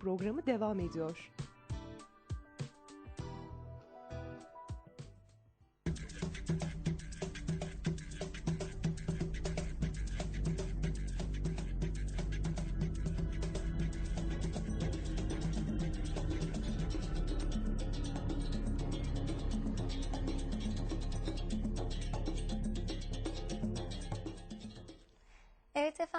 programı devam ediyor.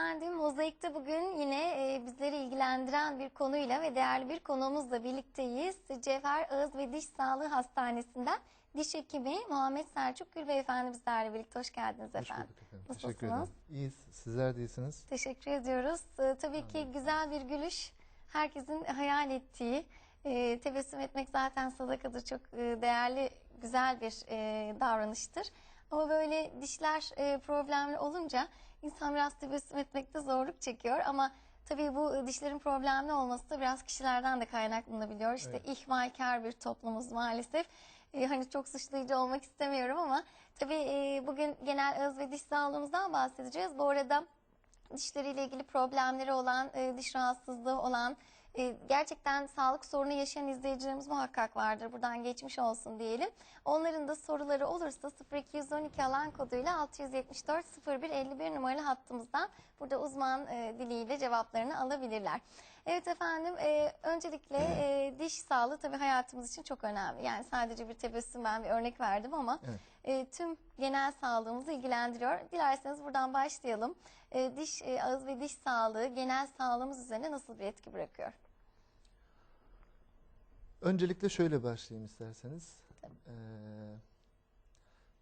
Efendim, Mozaik'te bugün yine e, bizleri ilgilendiren bir konuyla ve değerli bir konuğumuzla birlikteyiz. Cevher Ağız ve Diş Sağlığı Hastanesi'nden diş hekimi Muhammed Selçuk Gül Beyefendi bizlerle birlikte. Hoş geldiniz Hoş efendim. efendim. Nasılsınız? İyiyiz. Sizler de iyisiniz. Teşekkür ediyoruz. Ee, tabii ki güzel bir gülüş herkesin hayal ettiği. e, tebessüm etmek zaten sadakadır. Çok e, değerli, güzel bir e, davranıştır. Ama böyle dişler e, problemli olunca insan biraz tebessüm etmekte zorluk çekiyor. Ama tabii bu dişlerin problemli olması da biraz kişilerden de kaynaklanabiliyor. İşte Evet. ihmalkar bir toplumuz maalesef. E, hani çok suçlayıcı olmak istemiyorum ama tabii e, bugün genel ağız ve diş sağlığımızdan bahsedeceğiz. Bu arada dişleriyle ilgili problemleri olan, e, diş rahatsızlığı olan, e, gerçekten sağlık sorunu yaşayan izleyicilerimiz muhakkak vardır. Buradan geçmiş olsun diyelim. Onların da soruları olursa 0212 alan koduyla 674 0151 numaralı hattımızdan burada uzman e, diliyle cevaplarını alabilirler. Evet efendim, e, öncelikle e, diş sağlığı tabii hayatımız için çok önemli. Yani sadece bir tebessüm ben bir örnek verdim ama Evet. e, tüm genel sağlığımızı ilgilendiriyor. Dilerseniz buradan başlayalım. E, diş, e, ağız ve diş sağlığı genel sağlığımız üzerine nasıl bir etki bırakıyor? Öncelikle şöyle başlayayım isterseniz. Ee,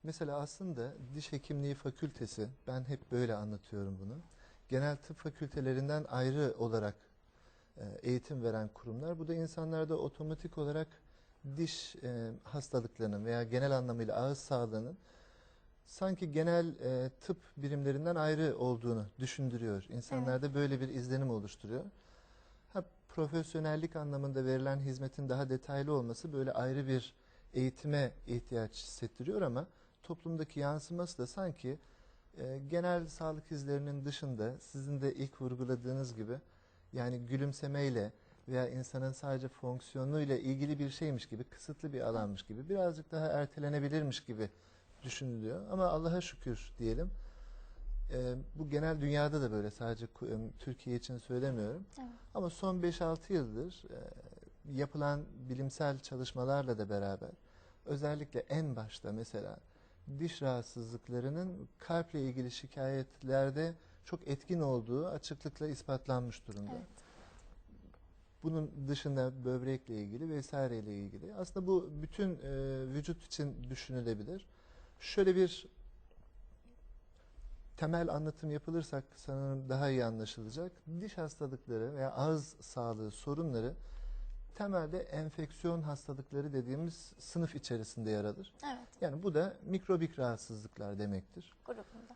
mesela aslında diş hekimliği fakültesi, ben hep böyle anlatıyorum bunu. Genel tıp fakültelerinden ayrı olarak e, eğitim veren kurumlar. Bu da insanlarda otomatik olarak diş e, hastalıklarının veya genel anlamıyla ağız sağlığının sanki genel e, tıp birimlerinden ayrı olduğunu düşündürüyor. İnsanlarda böyle bir izlenim oluşturuyor. Profesyonellik anlamında verilen hizmetin daha detaylı olması böyle ayrı bir eğitime ihtiyaç hissettiriyor ama toplumdaki yansıması da sanki e, genel sağlık izlerinin dışında sizin de ilk vurguladığınız gibi yani gülümsemeyle veya insanın sadece fonksiyonuyla ilgili bir şeymiş gibi kısıtlı bir alanmış gibi birazcık daha ertelenebilirmiş gibi düşünülüyor. Ama Allah'a şükür diyelim e, bu genel dünyada da böyle sadece Türkiye için söylemiyorum. Evet. Ama son 5-6 yıldır e, yapılan bilimsel çalışmalarla da beraber özellikle en başta mesela diş rahatsızlıklarının kalple ilgili şikayetlerde çok etkin olduğu açıklıkla ispatlanmış durumda. Evet. Bunun dışında böbrekle ilgili vesaireyle ilgili. Aslında bu bütün e, vücut için düşünülebilir. Şöyle bir temel anlatım yapılırsak sanırım daha iyi anlaşılacak. Diş hastalıkları veya ağız sağlığı sorunları temelde enfeksiyon hastalıkları dediğimiz sınıf içerisinde yer alır. Evet, Yani bu da mikrobik rahatsızlıklar demektir. grubunda.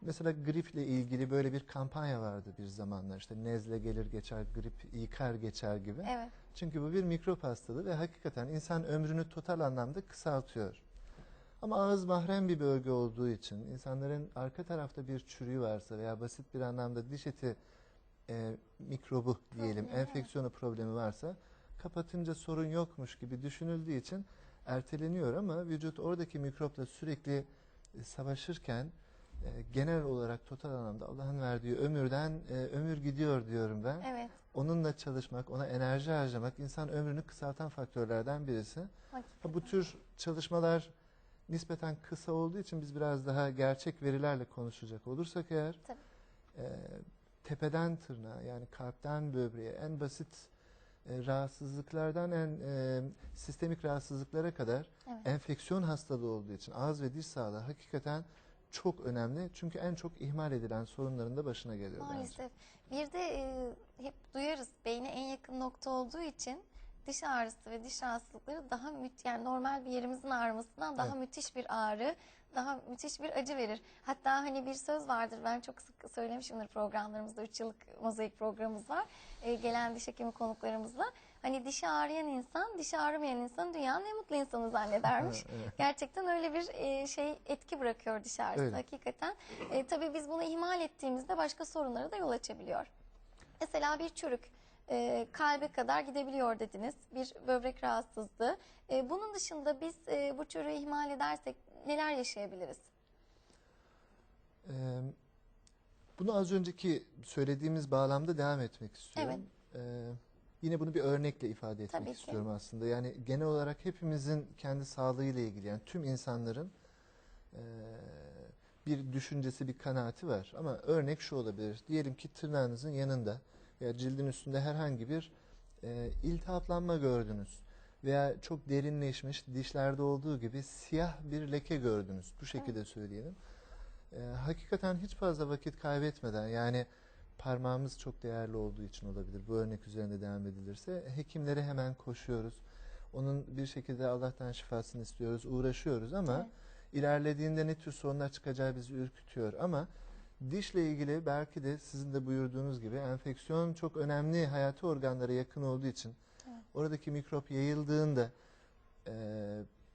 Mesela griple ilgili böyle bir kampanya vardı bir zamanlar. İşte nezle gelir geçer, grip yıkar geçer gibi. Evet, Çünkü bu bir mikrop hastalığı ve hakikaten insan ömrünü total anlamda kısaltıyor. Ama ağız mahrem bir bölge olduğu için insanların arka tarafta bir çürüğü varsa veya basit bir anlamda diş eti e, mikrobu diyelim, Problemi, enfeksiyonu problemi varsa kapatınca sorun yokmuş gibi düşünüldüğü için erteleniyor ama vücut oradaki mikropla sürekli e, savaşırken e, genel olarak total anlamda Allah'ın verdiği ömürden e, ömür gidiyor diyorum ben evet. onunla çalışmak, ona enerji harcamak insan ömrünü kısaltan faktörlerden birisi. Hakikaten. Ha, Bu tür çalışmalar nispeten kısa olduğu için biz biraz daha gerçek verilerle konuşacak olursak eğer Tabii. e, tepeden tırnağa yani kalpten böbreğe en basit e, rahatsızlıklardan en e, sistemik rahatsızlıklara kadar Evet. enfeksiyon hastalığı olduğu için ağız ve diş sağlığı hakikaten çok önemli. Çünkü en çok ihmal edilen sorunların da başına geliyor bence. Maalesef. Bir de e, hep duyarız beyne en yakın nokta olduğu için diş ağrısı ve diş rahatsızlıkları daha müt yani normal bir yerimizin ağrımasından daha Evet. müthiş bir ağrı, daha müthiş bir acı verir. Hatta hani bir söz vardır ben çok sık söylemişimdir programlarımızda 3 yıllık mozaik programımız var. E, gelen diş hekimi konuklarımızla. Hani dişi ağrıyan insan, dişi ağrımayan insan dünyanın en mutlu insanı zannedermiş. Evet. Gerçekten öyle bir e, şey etki bırakıyor diş ağrısı Öyle. hakikaten. E, tabii biz bunu ihmal ettiğimizde başka sorunlara da yol açabiliyor. Mesela bir çürük. E, kalbe kadar gidebiliyor dediniz. Bir böbrek rahatsızlığı. E, bunun dışında biz e, bu çürüğü ihmal edersek neler yaşayabiliriz? Ee, bunu az önceki söylediğimiz bağlamda devam etmek istiyorum. Ee, yine bunu bir örnekle ifade etmek Tabii ki. istiyorum aslında. Yani genel olarak hepimizin kendi sağlığıyla ilgili yani tüm insanların e, bir düşüncesi, bir kanaati var. Ama örnek şu olabilir. Diyelim ki tırnağınızın yanında veya cildin üstünde herhangi bir e, iltihaplanma gördünüz. Veya çok derinleşmiş dişlerde olduğu gibi siyah bir leke gördünüz. Bu şekilde söyleyelim. E, hakikaten hiç fazla vakit kaybetmeden yani parmağımız çok değerli olduğu için olabilir. Bu örnek üzerinde devam edilirse hekimlere hemen koşuyoruz. Onun bir şekilde Allah'tan şifasını istiyoruz, uğraşıyoruz ama Evet. ilerlediğinde ne tür sorunlar çıkacağı bizi ürkütüyor. Ama dişle ilgili belki de sizin de buyurduğunuz gibi enfeksiyon çok önemli hayati organlara yakın olduğu için Evet. oradaki mikrop yayıldığında e,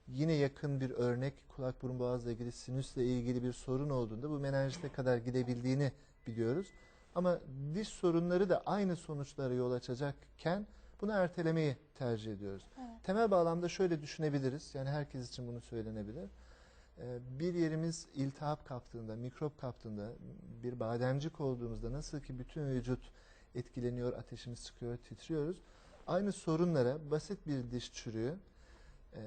yine yakın bir örnek kulak burun boğazla ilgili sinüsle ilgili bir sorun olduğunda bu menenjite kadar gidebildiğini biliyoruz. Ama diş sorunları da aynı sonuçlara yol açacakken bunu ertelemeyi tercih ediyoruz. Evet. Temel bağlamda şöyle düşünebiliriz. Yani herkes için bunu söylenebilir. Ee, Bir yerimiz iltihap kaptığında, mikrop kaptığında, bir bademcik olduğumuzda nasıl ki bütün vücut etkileniyor, ateşimiz çıkıyor, titriyoruz. Aynı sorunlara basit bir diş çürüğü e,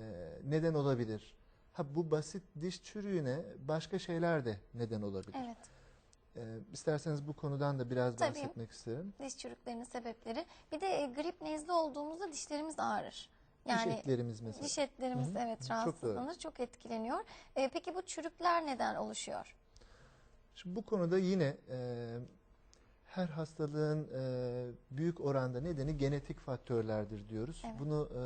neden olabilir. Ha bu basit diş çürüğüne başka şeyler de neden olabilir. Evet. Ee, İsterseniz bu konudan da biraz Tabii. bahsetmek isterim. Diş çürüklerinin sebepleri. Bir de e, grip nezle olduğumuzda dişlerimiz ağrır. Yani diş etlerimiz mesela. diş etlerimiz Hı hı. evet Çok rahatsızlanır, çok, etkileniyor. E, peki bu çürükler neden oluşuyor? Şimdi bu konuda yine e, her hastalığın e, büyük oranda nedeni genetik faktörlerdir diyoruz. Evet. Bunu e,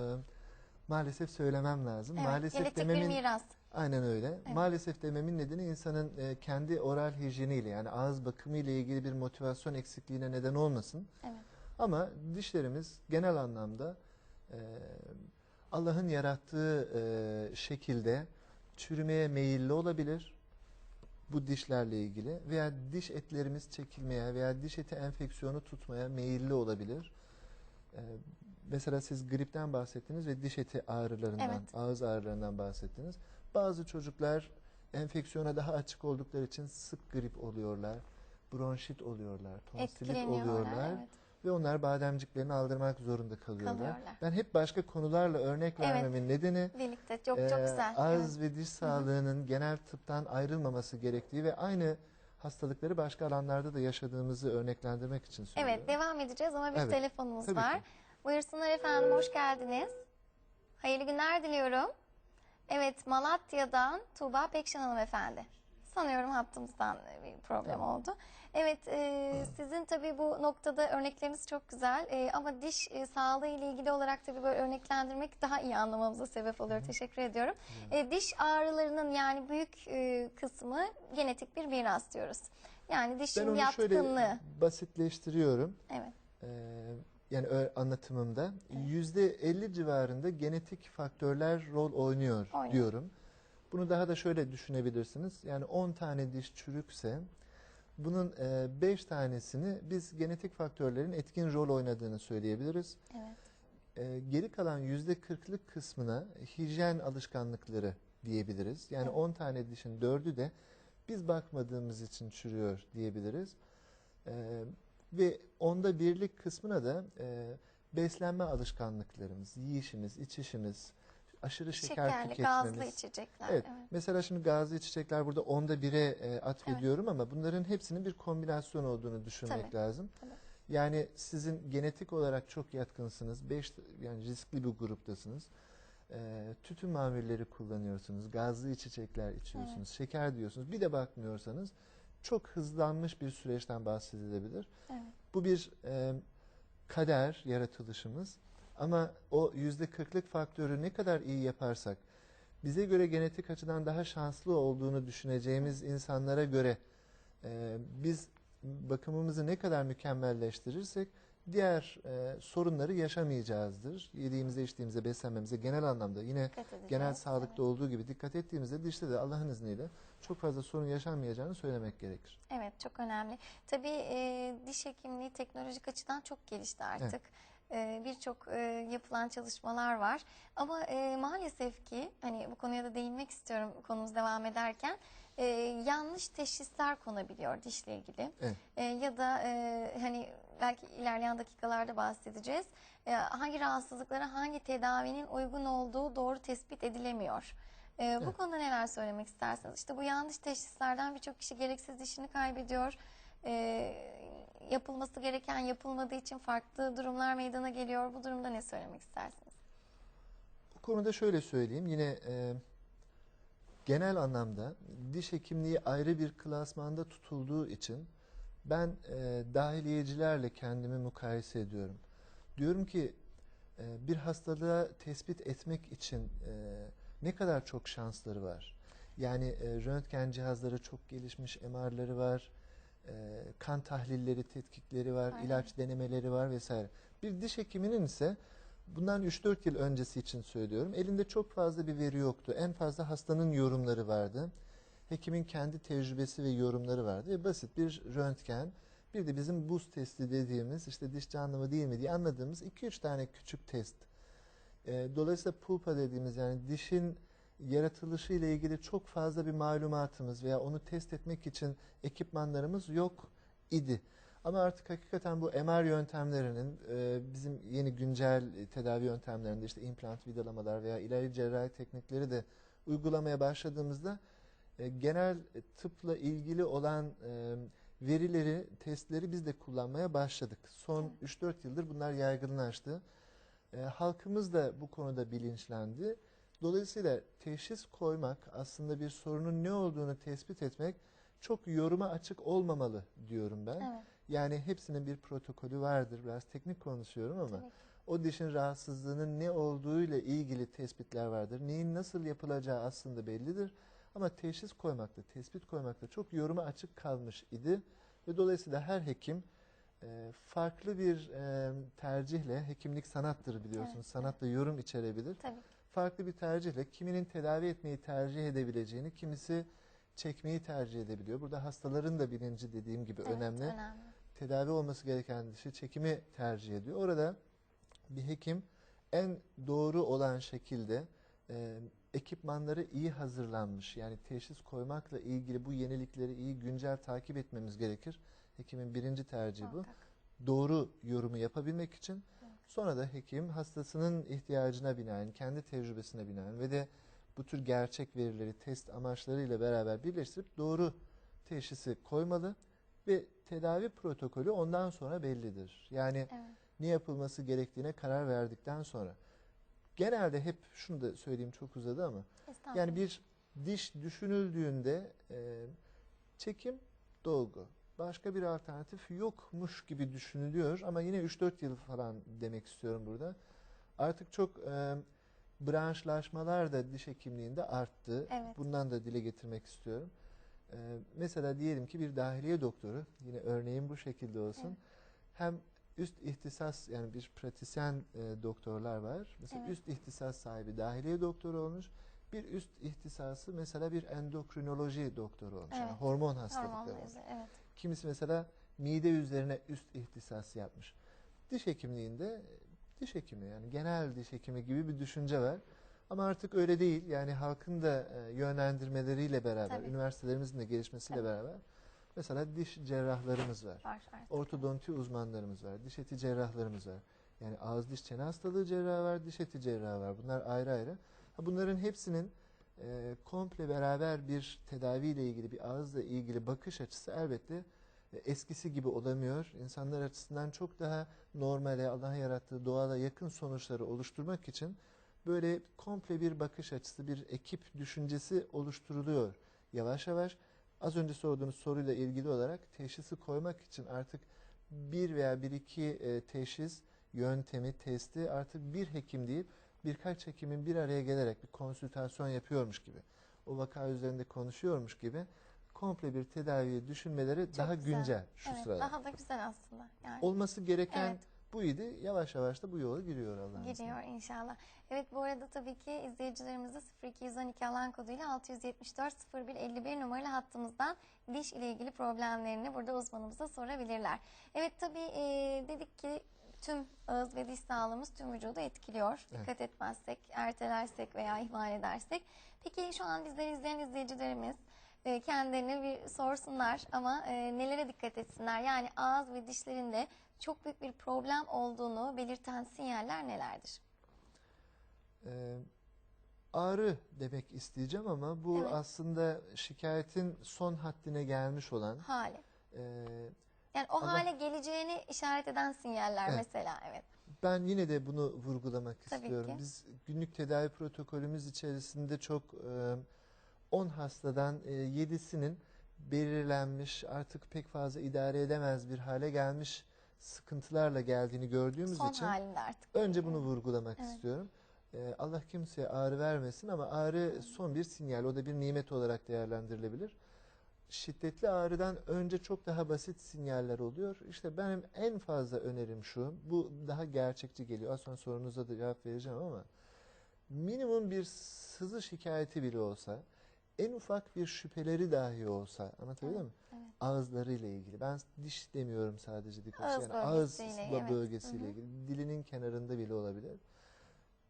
maalesef söylemem lazım. Evet, maalesef genetik bir dememin miras. aynen öyle. Maalesef dememin nedeni insanın e, kendi oral hijyeniyle yani ağız bakımı ile ilgili bir motivasyon eksikliğine neden olmasın. Evet. Ama dişlerimiz genel anlamda Allah'ın yarattığı e, şekilde çürümeye meyilli olabilir. Bu dişlerle ilgili veya diş etlerimiz çekilmeye veya diş eti enfeksiyonu tutmaya meyilli olabilir. E, mesela siz gripten bahsettiniz ve diş eti ağrılarından, Evet. ağız ağrılarından bahsettiniz. Bazı çocuklar enfeksiyona daha açık oldukları için sık grip oluyorlar, bronşit oluyorlar, tonsilit oluyorlar Evet. Ve onlar bademciklerini aldırmak zorunda kalıyorlar. Kalıyorlar. Ben hep başka konularla örnek Evet. vermemin nedeni Birlikte çok e, çok güzel. ağız ve diş sağlığının genel tıptan ayrılmaması gerektiği ve aynı hastalıkları başka alanlarda da yaşadığımızı örneklendirmek için Evet. söylüyorum. evet devam edeceğiz ama bir Evet, telefonumuz tabii var. ki. Buyursunlar efendim hoş geldiniz. Hayırlı günler diliyorum. Evet Malatya'dan Tuğba Pekşen Hanım efendi. Sanıyorum hattımızdan bir problem Tamam. oldu. Evet e, sizin tabii bu noktada örnekleriniz çok güzel E, ama diş e, sağlığı ile ilgili olarak tabii böyle örneklendirmek daha iyi anlamamıza sebep oluyor. Teşekkür ediyorum. E, diş ağrılarının yani büyük e, kısmı genetik bir miras diyoruz. Yani Ben dişin onu yatkınlığı. şöyle basitleştiriyorum. Evet. Ee, yani anlatımımda yüzde 50 civarında genetik faktörler rol oynuyor, Oynuyor. diyorum. Bunu daha da şöyle düşünebilirsiniz. Yani 10 tane diş çürükse bunun 5 tanesini biz genetik faktörlerin etkin rol oynadığını söyleyebiliriz. Evet. Ee, geri kalan yüzde 40'lık kısmına hijyen alışkanlıkları diyebiliriz. Yani Evet. 10 tane dişin 4'ü de biz bakmadığımız için çürüyor diyebiliriz. Ee, ve onda birlik kısmına da e, beslenme alışkanlıklarımız, yiyişimiz, içişimiz, aşırı şeker Şekerli, tüketmemiz. gazlı içecekler. Evet. evet. Mesela şimdi gazlı içecekler burada onda bire e, atfediyorum ama bunların hepsinin bir kombinasyon olduğunu düşünmek Tabii, lazım. tabii. Yani sizin genetik olarak çok yatkınsınız. Beş, yani riskli bir gruptasınız. E, tütün mamulleri kullanıyorsunuz. Gazlı içecekler içiyorsunuz. Şeker diyorsunuz. Bir de bakmıyorsanız çok hızlanmış bir süreçten bahsedilebilir. Evet. Bu bir e, kader yaratılışımız. Ama o yüzde kırklık faktörü ne kadar iyi yaparsak, bize göre genetik açıdan daha şanslı olduğunu düşüneceğimiz insanlara göre e, biz bakımımızı ne kadar mükemmelleştirirsek diğer e, sorunları yaşamayacağızdır. Yediğimize, içtiğimize, beslenmemize genel anlamda yine genel sağlıkta Evet. olduğu gibi dikkat ettiğimizde dişte de Allah'ın izniyle çok fazla sorun yaşanmayacağını söylemek gerekir. Evet çok önemli. Tabii e, diş hekimliği teknolojik açıdan çok gelişti artık. E, Birçok e, yapılan çalışmalar var. Ama e, maalesef ki hani bu konuya da değinmek istiyorum konumuz devam ederken e, yanlış teşhisler konabiliyor dişle ilgili. Evet. Ya da hani belki ilerleyen dakikalarda bahsedeceğiz. Hangi rahatsızlıklara hangi tedavinin uygun olduğu doğru tespit edilemiyor. E, bu Evet. konuda neler söylemek istersiniz? İşte bu yanlış teşhislerden birçok kişi gereksiz dişini kaybediyor. E, yapılması gereken yapılmadığı için farklı durumlar meydana geliyor. Bu durumda ne söylemek istersiniz? Bu konuda şöyle söyleyeyim. Yine e, genel anlamda diş hekimliği ayrı bir klasmanda tutulduğu için ben e, dahiliyecilerle kendimi mukayese ediyorum. Diyorum ki e, bir hastalığa tespit etmek için e, ne kadar çok şansları var. Yani e, röntgen cihazları çok gelişmiş, MR'ları var, e, kan tahlilleri, tetkikleri var, Aynen. ilaç denemeleri var vesaire. Bir diş hekiminin ise bundan 3-4 yıl öncesi için söylüyorum. Elinde çok fazla bir veri yoktu. En fazla hastanın yorumları vardı. Hekimin kendi tecrübesi ve yorumları vardı. Ve basit bir röntgen, bir de bizim buz testi dediğimiz işte diş canlı mı değil mi diye anladığımız 2-3 tane küçük test. Ee, dolayısıyla pulpa dediğimiz yani dişin yaratılışı ile ilgili çok fazla bir malumatımız veya onu test etmek için ekipmanlarımız yok idi. Ama artık hakikaten bu MR yöntemlerinin e, bizim yeni güncel tedavi yöntemlerinde işte implant vidalamalar veya ileri cerrahi teknikleri de uygulamaya başladığımızda e, genel tıpla ilgili olan e, verileri, testleri biz de kullanmaya başladık. Son 3-4 yıldır bunlar yaygınlaştı. E, halkımız da bu konuda bilinçlendi. Dolayısıyla teşhis koymak aslında bir sorunun ne olduğunu tespit etmek çok yoruma açık olmamalı diyorum ben. Evet. Yani hepsinin bir protokolü vardır. Biraz teknik konuşuyorum ama Tabii o dişin rahatsızlığının ne olduğuyla ilgili tespitler vardır. Neyin nasıl yapılacağı aslında bellidir. Ama teşhis koymakta, tespit koymakta çok yoruma açık kalmış idi. Ve dolayısıyla her hekim e, farklı bir e, tercihle, hekimlik sanattır biliyorsunuz. Evet, Sanatla yorum içerebilir. Tabii. Farklı bir tercihle kiminin tedavi etmeyi tercih edebileceğini, kimisi çekmeyi tercih edebiliyor. Burada hastaların da bilinci dediğim gibi Evet, önemli önemli. tedavi olması gereken dişi çekimi tercih ediyor. Orada bir hekim en doğru olan şekilde e, ekipmanları iyi hazırlanmış. Yani teşhis koymakla ilgili bu yenilikleri iyi güncel takip etmemiz gerekir. Hekimin birinci tercihi bu. Muhakkak. Doğru yorumu yapabilmek için. Sonra da hekim hastasının ihtiyacına binaen, kendi tecrübesine binaen ve de bu tür gerçek verileri test amaçlarıyla beraber birleştirip doğru teşhisi koymalı ve tedavi protokolü ondan sonra bellidir. Yani Evet. ne yapılması gerektiğine karar verdikten sonra. Genelde hep şunu da söyleyeyim çok uzadı ama yani bir diş düşünüldüğünde e, çekim dolgu. Başka bir alternatif yokmuş gibi düşünülüyor ama yine 3-4 yıl falan demek istiyorum burada. Artık çok e, branşlaşmalar da diş hekimliğinde arttı. Evet. Bundan da dile getirmek istiyorum. E, mesela diyelim ki bir dahiliye doktoru, yine örneğin bu şekilde olsun. Evet. Hem üst ihtisas yani bir pratisyen e, doktorlar var. Mesela Evet. üst ihtisas sahibi dahiliye doktoru olmuş. Bir üst ihtisası mesela bir endokrinoloji doktoru olmuş. Yani Evet. hormon hastalıkları. Evet. Kimisi mesela mide üzerine üst ihtisas yapmış. Diş hekimliğinde diş hekimi yani genel diş hekimi gibi bir düşünce var. Ama artık öyle değil. Yani halkın da e, yönlendirmeleriyle beraber, Tabii. üniversitelerimizin de gelişmesiyle Tabii. beraber mesela diş cerrahlarımız var. Var artık. Ortodonti uzmanlarımız var, diş eti cerrahlarımız var. Yani ağız diş çene hastalığı cerrahı var, diş eti cerrahı var. Bunlar ayrı ayrı. Bunların hepsinin e, komple beraber bir tedaviyle ilgili, bir ağızla ilgili bakış açısı elbette e, eskisi gibi olamıyor. İnsanlar açısından çok daha normale, Allah'ın yarattığı doğala yakın sonuçları oluşturmak için böyle komple bir bakış açısı, bir ekip düşüncesi oluşturuluyor yavaş yavaş. Az önce sorduğunuz soruyla ilgili olarak teşhisi koymak için artık bir veya bir iki e, teşhis yöntemi, testi artık bir hekim değil birkaç hekimin bir araya gelerek bir konsültasyon yapıyormuş gibi, o vaka üzerinde konuşuyormuş gibi komple bir tedaviyi düşünmeleri daha güzel. güncel şu evet, sırada. Daha da güzel aslında. Yani. Olması gereken Evet. bu idi. Yavaş yavaş da bu yola giriyor Allah'ın izniyle. Giriyor inşallah. Evet bu arada tabii ki izleyicilerimize 0212 alan koduyla 674 0151 numaralı hattımızdan diş ile ilgili problemlerini burada uzmanımıza sorabilirler. Evet tabii e, dedik ki tüm ağız ve diş sağlığımız tüm vücudu etkiliyor. Evet. Dikkat etmezsek, ertelersek veya ihmal edersek. Peki şu an bizleri izleyen izleyicilerimiz e, kendilerine bir sorsunlar ama e, nelere dikkat etsinler? Yani ağız ve dişlerinde çok büyük bir problem olduğunu belirten sinyaller nelerdir? Ee, ağrı demek isteyeceğim ama bu Evet. aslında şikayetin son haddine gelmiş olan Hali. e, Yani o Ama- hale geleceğini işaret eden sinyaller Evet. mesela evet. Ben yine de bunu vurgulamak Tabii istiyorum. ki. Biz günlük tedavi protokolümüz içerisinde çok e, 10 hastadan e, 7'sinin belirlenmiş artık pek fazla idare edemez bir hale gelmiş sıkıntılarla geldiğini gördüğümüz Son için halinde artık. önce bunu vurgulamak Evet. istiyorum. Allah kimseye ağrı vermesin ama ağrı son bir sinyal. O da bir nimet olarak değerlendirilebilir. Şiddetli ağrıdan önce çok daha basit sinyaller oluyor. İşte benim en fazla önerim şu. Bu daha gerçekçi geliyor. Az sonra sorunuza da cevap vereceğim ama minimum bir sızı şikayeti bile olsa, en ufak bir şüpheleri dahi olsa, anlatabildim mi? evet. Ağızlarıyla ilgili. Ben diş demiyorum sadece dikkat. Ağız yani ağız bölgesiyle, evet. bölgesiyle Hı hı. ilgili. Dilinin kenarında bile olabilir.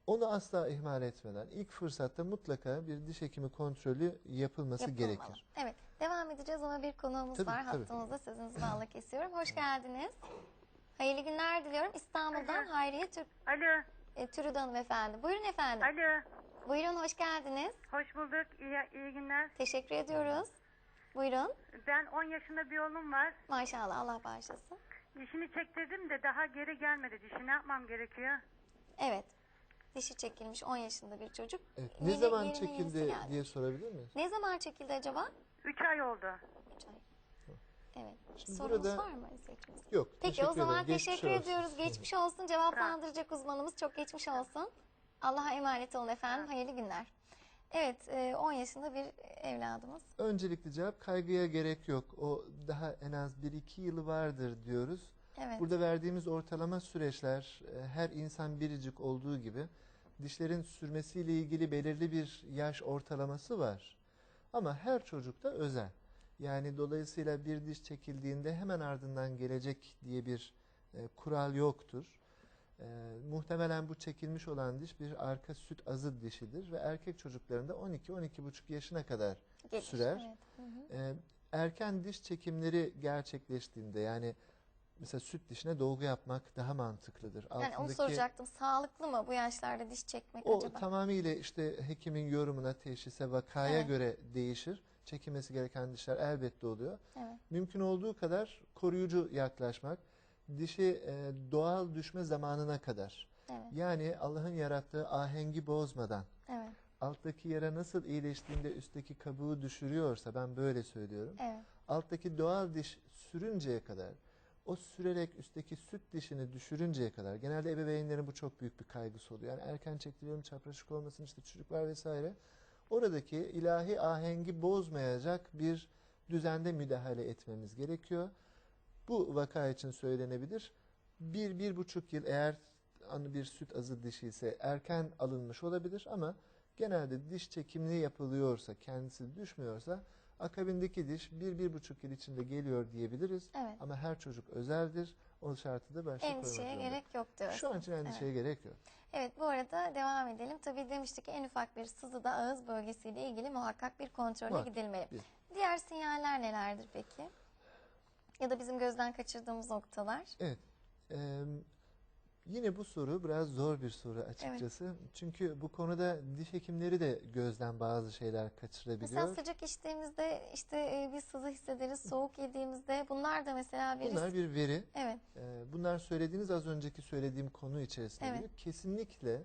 Onu asla ihmal etmeden ilk fırsatta mutlaka bir diş hekimi kontrolü yapılması Yapılmalı. gerekir. Evet. Devam edeceğiz ama bir konuğumuz Tabii, var. tabii. Hattımızda sözünüzü bağla kesiyorum. Hoş geldiniz. Hayırlı günler diliyorum. İstanbul'dan Hayriye Tür Alo, e, Türüd efendi. Buyurun efendim. alo. Buyurun hoş geldiniz. Hoş bulduk. İyi, iyi günler. Teşekkür ediyoruz. Buyurun. Ben 10 yaşında bir oğlum var. Maşallah Allah bağışlasın. Dişini çektirdim de daha geri gelmedi. Dişi ne yapmam gerekiyor? Evet. Dişi çekilmiş 10 yaşında bir çocuk. Evet. Ne Yeni- zaman çekildi diye sorabilir miyiz? Ne zaman çekildi acaba? 3 ay oldu. Üç ay. Evet. Şimdi Sorunuz burada- var mı izleyicimiz? Yok. Peki teşekkür o zaman ederim. Geçmiş teşekkür olsun. ediyoruz. Geçmiş olsun. Cevaplandıracak uzmanımız çok geçmiş olsun. Allah'a emanet olun efendim. Hayırlı günler. Evet, e, 10 yaşında bir evladımız. Öncelikli cevap kaygıya gerek yok. O daha en az 1-2 yılı vardır diyoruz. Evet. Burada verdiğimiz ortalama süreçler e, her insan biricik olduğu gibi dişlerin sürmesiyle ilgili belirli bir yaş ortalaması var. Ama her çocukta özel. Yani dolayısıyla bir diş çekildiğinde hemen ardından gelecek diye bir e, kural yoktur. E, muhtemelen bu çekilmiş olan diş bir arka süt azı dişidir ve erkek çocuklarında 12-12,5 yaşına kadar Gelir. sürer. Evet. Hı hı. e, erken diş çekimleri gerçekleştiğinde yani mesela süt dişine dolgu yapmak daha mantıklıdır. Yani onu soracaktım. Sağlıklı mı bu yaşlarda diş çekmek o acaba? tamamıyla işte hekimin yorumuna, teşhise, vakaya Evet. göre değişir. Çekilmesi gereken dişler elbette oluyor. Evet. Mümkün olduğu kadar koruyucu yaklaşmak, dişi e, doğal düşme zamanına kadar. Evet. Yani Allah'ın yarattığı ahengi bozmadan, Evet. alttaki yara nasıl iyileştiğinde üstteki kabuğu düşürüyorsa ben böyle söylüyorum. Evet. alttaki doğal diş sürünceye kadar, o sürerek üstteki süt dişini düşürünceye kadar, genelde ebeveynlerin bu çok büyük bir kaygısı oluyor. Yani erken çektiriyorum çapraşık olmasın işte çocuklar vesaire. Oradaki ilahi ahengi bozmayacak bir düzende müdahale etmemiz gerekiyor. Bu vaka için söylenebilir. Bir, bir buçuk yıl eğer anı bir süt azı dişi ise erken alınmış olabilir ama genelde diş çekimli yapılıyorsa, kendisi düşmüyorsa akabindeki diş bir, bir buçuk yıl içinde geliyor diyebiliriz. Evet. Ama her çocuk özeldir. O şartı da başta koymak Endişeye gerek yok diyoruz. Şu an için endişeye gerek yok. Evet bu arada devam edelim. Tabii demiştik ki en ufak bir sızıda ağız bölgesiyle ilgili muhakkak bir kontrole Muhakkak, gidilmeli. bir. Diğer sinyaller nelerdir peki? Ya da bizim gözden kaçırdığımız noktalar? Evet. Eee, yine bu soru biraz zor bir soru açıkçası. Çünkü bu konuda diş hekimleri de gözden bazı şeyler kaçırabiliyor. Mesela sıcak içtiğimizde işte e, bir sızı hissederiz. Soğuk yediğimizde bunlar da mesela bir Bunlar bir veri. Evet. Eee, bunlar söylediğiniz az önceki söylediğim konu içerisinde Evet. kesinlikle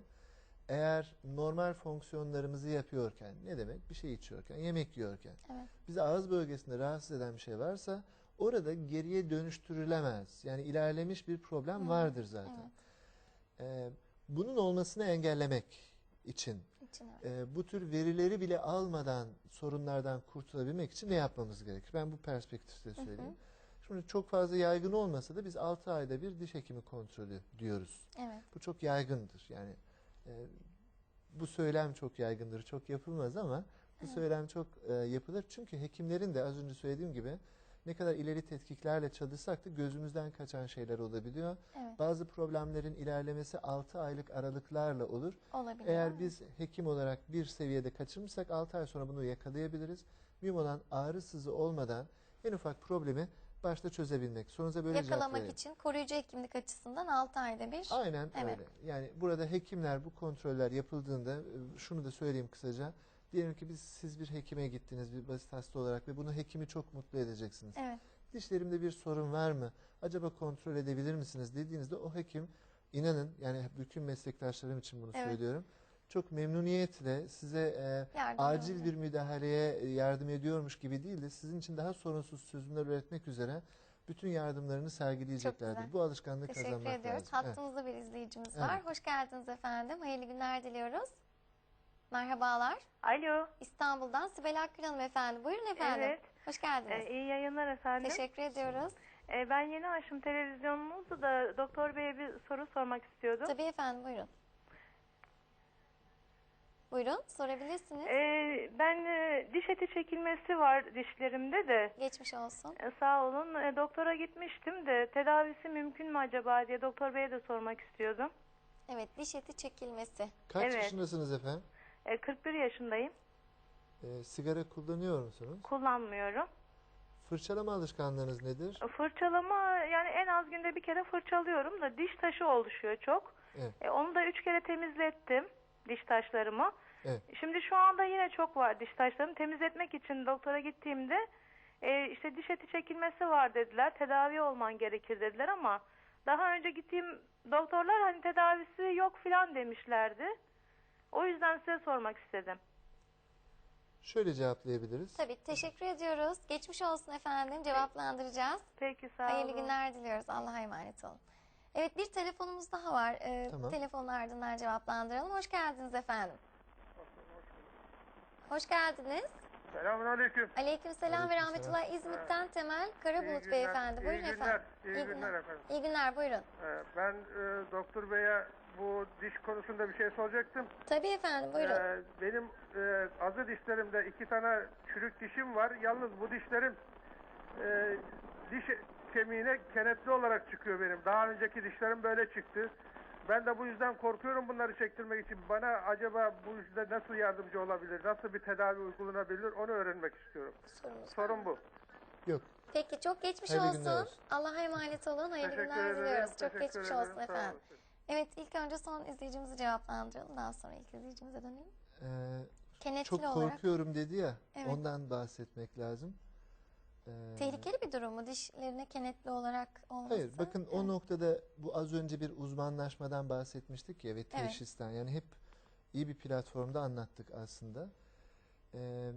eğer normal fonksiyonlarımızı yapıyorken ne demek bir şey içiyorken yemek yiyorken Evet. bizi ağız bölgesinde rahatsız eden bir şey varsa orada geriye dönüştürülemez. Yani ilerlemiş bir problem Hı, vardır zaten. Ee, bunun olmasını engellemek için için evet. e, bu tür verileri bile almadan sorunlardan kurtulabilmek için ne yapmamız gerekir? Ben bu perspektifte hı. söyleyeyim. Şimdi çok fazla yaygın olmasa da biz 6 ayda bir diş hekimi kontrolü diyoruz. Evet. Bu çok yaygındır. Yani e, bu söylem çok yaygındır. Çok yapılmaz ama bu Evet. söylem çok e, yapılır. Çünkü hekimlerin de az önce söylediğim gibi ne kadar ileri tetkiklerle çalışsak da gözümüzden kaçan şeyler olabiliyor. Evet. Bazı problemlerin ilerlemesi 6 aylık aralıklarla olur. Olabilir. Eğer biz hekim olarak bir seviyede kaçırmışsak 6 ay sonra bunu yakalayabiliriz. Mühim olan ağrı sızı olmadan en ufak problemi başta çözebilmek. Sorunuza böyle Yakalamak için koruyucu hekimlik açısından 6 ayda bir. Aynen Evet. öyle. Yani burada hekimler bu kontroller yapıldığında e, şunu da söyleyeyim kısaca. Diyelim ki biz siz bir hekime gittiniz bir basit hasta olarak ve bunu hekimi çok mutlu edeceksiniz. Evet. Dişlerimde bir sorun var mı? Acaba kontrol edebilir misiniz dediğinizde o hekim inanın yani bütün meslektaşlarım için bunu Evet. söylüyorum. Çok memnuniyetle size e, acil olacak. bir müdahaleye e, yardım ediyormuş gibi değil de sizin için daha sorunsuz çözümler üretmek üzere bütün yardımlarını sergileyeceklerdir. Bu alışkanlığı Teşekkür kazanmak ediyoruz. lazım. Evet. Hattımızda bir izleyicimiz Evet. var. Hoş geldiniz efendim. Hayırlı günler diliyoruz. Merhabalar. Alo. İstanbul'dan Sibel Akgül Hanım efendim. Buyurun efendim. Evet. Hoş geldiniz. Ee, iyi yayınlar efendim. Teşekkür ediyoruz. Ee, ben yeni açtım televizyonunuzu da doktor beye bir soru sormak istiyordum. Tabii efendim buyurun. Buyurun sorabilirsiniz. Ee, ben e, diş eti çekilmesi var dişlerimde de. Geçmiş olsun. Ee, sağ olun. Ee, doktora gitmiştim de tedavisi mümkün mü acaba diye doktor beye de sormak istiyordum. Evet diş eti çekilmesi. Kaç Evet. yaşındasınız efendim? Ee, 41 yaşındayım. Ee, sigara kullanıyor musunuz? Kullanmıyorum. Fırçalama alışkanlığınız nedir? Fırçalama yani en az günde bir kere fırçalıyorum da diş taşı oluşuyor çok. Evet. E, onu da üç kere temizlettim diş taşlarımı. Evet. Şimdi şu anda yine çok var diş taşlarımı temizletmek için doktora gittiğimde e, işte diş eti çekilmesi var dediler. Tedavi olman gerekir dediler ama daha önce gittiğim doktorlar hani tedavisi yok filan demişlerdi. O yüzden size sormak istedim. Şöyle cevaplayabiliriz. Tabii teşekkür ediyoruz. Geçmiş olsun efendim. Cevaplandıracağız. Peki sağ olun. Hayırlı günler diliyoruz. Allah'a emanet olun. Evet bir telefonumuz daha var. Ee, Tamam. Telefonun ardından cevaplandıralım. Hoş geldiniz efendim. Hoş geldiniz. Selamünaleyküm. Aleykümselam ve Aleykümselam. rahmetullah. İzmit'ten Temel Karabulut günler, beyefendi. iyi Buyurun günler, efendim. iyi günler efendim. İyi günler buyurun. Ee, ben e, doktor beye bu diş konusunda bir şey soracaktım. Tabii efendim buyurun. Ee, benim e, azı dişlerimde iki tane çürük dişim var. Yalnız bu dişlerim e, diş kemiğine kenetli olarak çıkıyor benim. Daha önceki dişlerim böyle çıktı. Ben de bu yüzden korkuyorum bunları çektirmek için. Bana acaba bu yüzde nasıl yardımcı olabilir? Nasıl bir tedavi uygulanabilir? Onu öğrenmek istiyorum. Sorun mı? bu. Yok. Peki çok geçmiş Hayırlı olsun. Allah'a emanet olun. Hayırlı Teşekkür günler ederim. diliyoruz. Çok teşekkür geçmiş ederim, olsun sağ efendim. Evet ilk önce son izleyicimizi cevaplandıralım. Daha sonra ilk izleyicimize dönelim. Ee, Kenetli çok olarak korkuyorum dedi ya. Evet. Ondan bahsetmek lazım. Ee, tehlikeli bir durum mu dişlerine kenetli olarak olması? Hayır bakın o Evet. noktada bu az önce bir uzmanlaşmadan bahsetmiştik ya ve teşhisten yani hep iyi bir platformda anlattık aslında. Ee,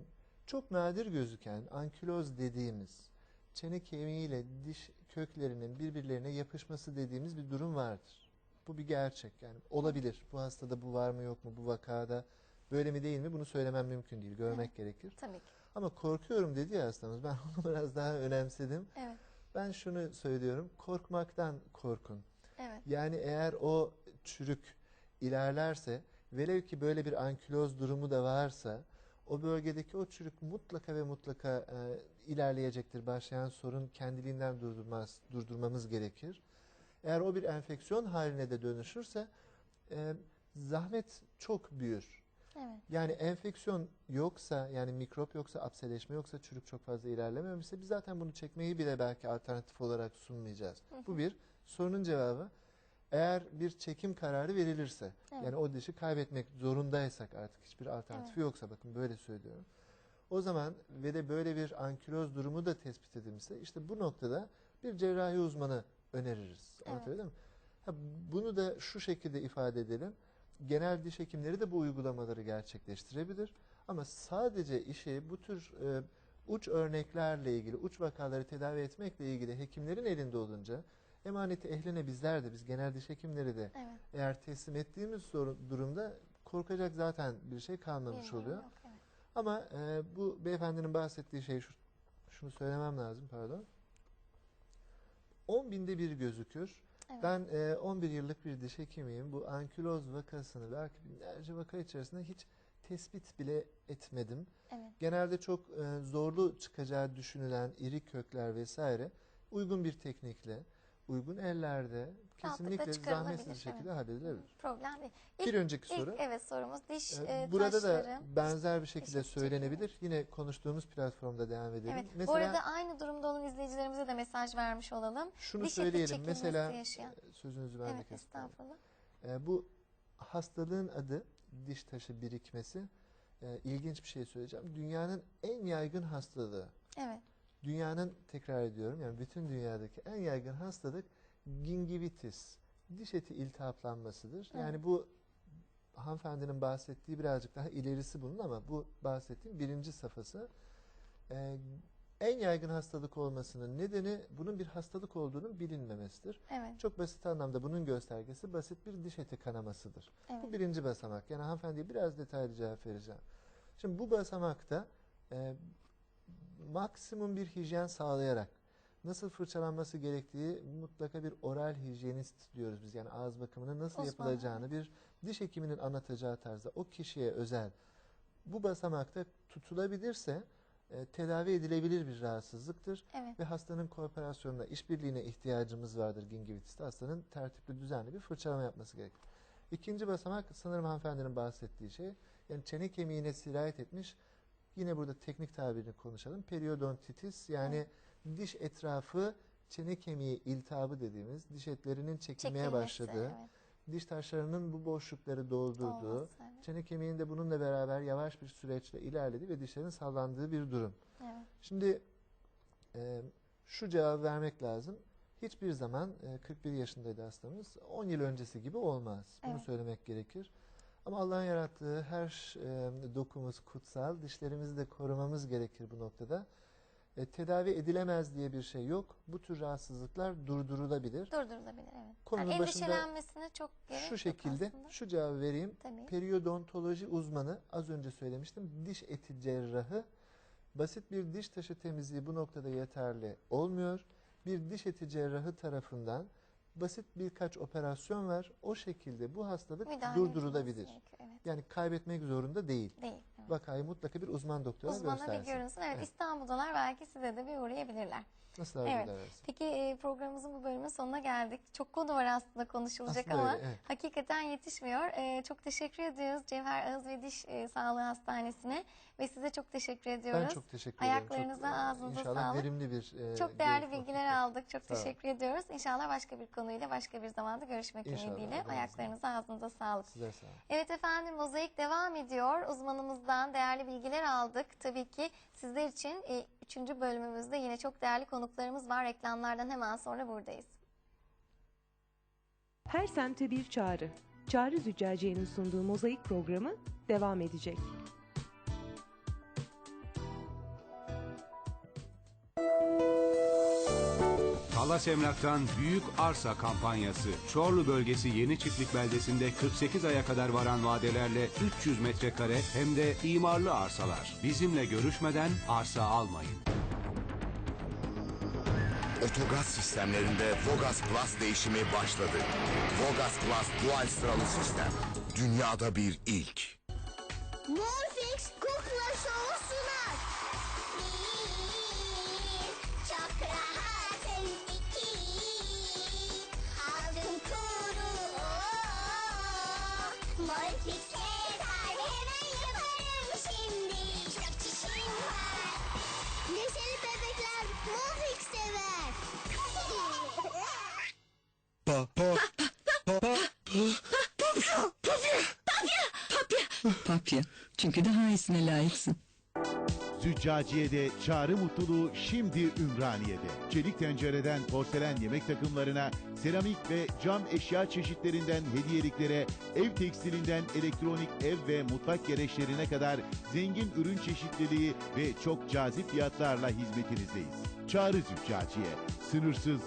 çok nadir gözüken ankiloz dediğimiz çene kemiğiyle diş köklerinin birbirlerine yapışması dediğimiz bir durum vardır. Bu bir gerçek yani olabilir. Bu hastada bu var mı yok mu bu vakada böyle mi değil mi bunu söylemem mümkün değil görmek gerekir. Tabii ki. Ama korkuyorum dedi ya hastamız ben onu biraz daha önemsedim. Evet. Ben şunu söylüyorum, korkmaktan korkun. Evet. Yani eğer o çürük ilerlerse, velev ki böyle bir ankiloz durumu da varsa, o bölgedeki o çürük mutlaka ve mutlaka e, ilerleyecektir. Başlayan sorun kendiliğinden durdurmaz, durdurmamız gerekir. Eğer o bir enfeksiyon haline de dönüşürse, e, zahmet çok büyür. Evet. Yani enfeksiyon yoksa yani mikrop yoksa apseleşme yoksa çürük çok fazla ilerlememişse biz zaten bunu çekmeyi bile belki alternatif olarak sunmayacağız. Bu bir. Sorunun cevabı eğer bir çekim kararı verilirse Evet. yani o dişi kaybetmek zorundaysak artık hiçbir alternatifi yoksa bakın böyle söylüyorum. O zaman ve de böyle bir ankiloz durumu da tespit edilmişse işte bu noktada bir cerrahi uzmanı öneririz. Evet. Anlatabildim mi? Ha, bunu da şu şekilde ifade edelim. Genel diş hekimleri de bu uygulamaları gerçekleştirebilir. Ama sadece işi bu tür e, uç örneklerle ilgili, uç vakaları tedavi etmekle ilgili hekimlerin elinde olunca emaneti ehline bizler de, biz genel diş hekimleri de Evet. eğer teslim ettiğimiz sorun, durumda korkacak zaten bir şey kalmamış Bir oluyor. yok, evet. Ama e, bu beyefendinin bahsettiği şey şu, şunu söylemem lazım pardon. 10 binde bir gözükür. Evet. Ben e, 11 yıllık bir diş hekimiyim. Bu ankiloz vakasını belki binlerce vaka içerisinde hiç tespit bile etmedim. Evet. Genelde çok e, zorlu çıkacağı düşünülen iri kökler vesaire uygun bir teknikle, uygun ellerde kesinlikle zahmetsiz bir şekilde evet. halledilebilir. Problem değil. Bir önceki ilk, soru. evet sorumuz diş Ee, e, Burada da benzer bir şekilde söylenebilir. Yine konuştuğumuz platformda devam edelim. Evet. Mesela Bu arada aynı durumda olan izleyicilerimize de mesaj vermiş olalım. şunu diş söyleyelim. Mesela yaşayan. e, sözünüzü ben de Evet kestim. estağfurullah. E, bu hastalığın adı diş taşı birikmesi. E, ilginç bir şey söyleyeceğim. Dünyanın en yaygın hastalığı. Evet. Dünyanın tekrar ediyorum yani bütün dünyadaki en yaygın hastalık gingivitis. Diş eti iltihaplanmasıdır. Evet. Yani bu hanımefendinin bahsettiği birazcık daha ilerisi bunun ama bu bahsettiğim birinci safhası. Ee, en yaygın hastalık olmasının nedeni bunun bir hastalık olduğunun bilinmemesidir. Evet. Çok basit anlamda bunun göstergesi basit bir diş eti kanamasıdır. Evet. Bu birinci basamak. Yani hanımefendiye biraz detaylı cevap vereceğim. Şimdi bu basamakta e, maksimum bir hijyen sağlayarak nasıl fırçalanması gerektiği mutlaka bir oral hijyenist diyoruz biz. Yani ağız bakımının nasıl Uzman, yapılacağını bir diş hekiminin anlatacağı tarzda o kişiye özel bu basamakta tutulabilirse e, tedavi edilebilir bir rahatsızlıktır Evet. ve hastanın kooperasyonuna, işbirliğine ihtiyacımız vardır gingivitiste. Hastanın tertipli, düzenli bir fırçalama yapması gerekir. İkinci basamak sanırım hanımefendinin bahsettiği şey. Yani çene kemiğine sirayet etmiş. Yine burada teknik tabirini konuşalım. Periodontitis yani diş etrafı çene kemiği iltihabı dediğimiz diş etlerinin çekilmeye Çekilmesi, başladığı, Evet. diş taşlarının bu boşlukları doldurduğu, Olması, evet. çene kemiğinin de bununla beraber yavaş bir süreçle ilerlediği ve dişlerin sallandığı bir durum. Evet. Şimdi e, şu cevabı vermek lazım. Hiçbir zaman e, 41 yaşındaydı hastamız. 10 yıl öncesi gibi olmaz. Bunu Evet. söylemek gerekir. Ama Allah'ın yarattığı her e, dokumuz kutsal. Dişlerimizi de korumamız gerekir bu noktada. E, tedavi edilemez diye bir şey yok. Bu tür rahatsızlıklar durdurulabilir. Durdurulabilir evet. Konunun yani endişelenmesine çok gerek Şu şekilde aslında. şu cevabı vereyim. Tabii. Periodontoloji uzmanı az önce söylemiştim. Diş eti cerrahı basit bir diş taşı temizliği bu noktada yeterli olmuyor. Bir diş eti cerrahı tarafından basit birkaç operasyon var. O şekilde bu hastalık Müdahale durdurulabilir. gerekiyor, Evet. Yani kaybetmek zorunda değil. Değil. Vakayı mutlaka bir uzman doktora Uzmana bir göstersin. görünsün. Evet, Evet. İstanbul'dalar belki size de bir uğrayabilirler. Nasıl Evet. Peki e, programımızın bu bölümün sonuna geldik. Çok konu var aslında konuşulacak Aslında ama öyle, evet. hakikaten yetişmiyor. E, çok teşekkür ediyoruz Cevher Ağız ve Diş e, Sağlığı Hastanesi'ne ve size çok teşekkür ediyoruz. Ben çok teşekkür ederim. Ayaklarınıza, Çok, ağzınıza İnşallah sağlık. verimli bir e, Çok değerli bilgiler olacak. aldık. Çok teşekkür ediyoruz. İnşallah başka bir konuyla başka bir zamanda görüşmek İnşallah, ümidiyle. Ayaklarınıza, ağzınıza sağlık. Sizler sağ olun. Evet efendim mozaik devam ediyor. Uzmanımızdan değerli bilgiler aldık. Tabii ki sizler için e, üçüncü bölümümüzde yine çok değerli konuklarımız var. Reklamlardan hemen sonra buradayız. Her semte bir çağrı. Çağrı Züccaciye'nin sunduğu Mozaik programı devam edecek. Talas Emlak'tan Büyük Arsa kampanyası. Çorlu bölgesi Yeni Çiftlik beldesinde 48 aya kadar varan vadelerle 300 metrekare hem de imarlı arsalar. Bizimle görüşmeden arsa almayın. Otogaz sistemlerinde Vogaz Plus değişimi başladı. Vogaz Plus dual sıralı sistem. Dünyada bir ilk. Morfix Hemen çişim var. Neşeli bebekler Morfix sever. Papya. Çünkü daha iyisine layıksın. Züccaciye'de çağrı mutluluğu şimdi Ümraniye'de. Çelik tencereden porselen yemek takımlarına, seramik ve cam eşya çeşitlerinden hediyeliklere, ev tekstilinden elektronik ev ve mutfak gereçlerine kadar zengin ürün çeşitliliği ve çok cazip fiyatlarla hizmetinizdeyiz. Çağrı Züccaciye, sınırsız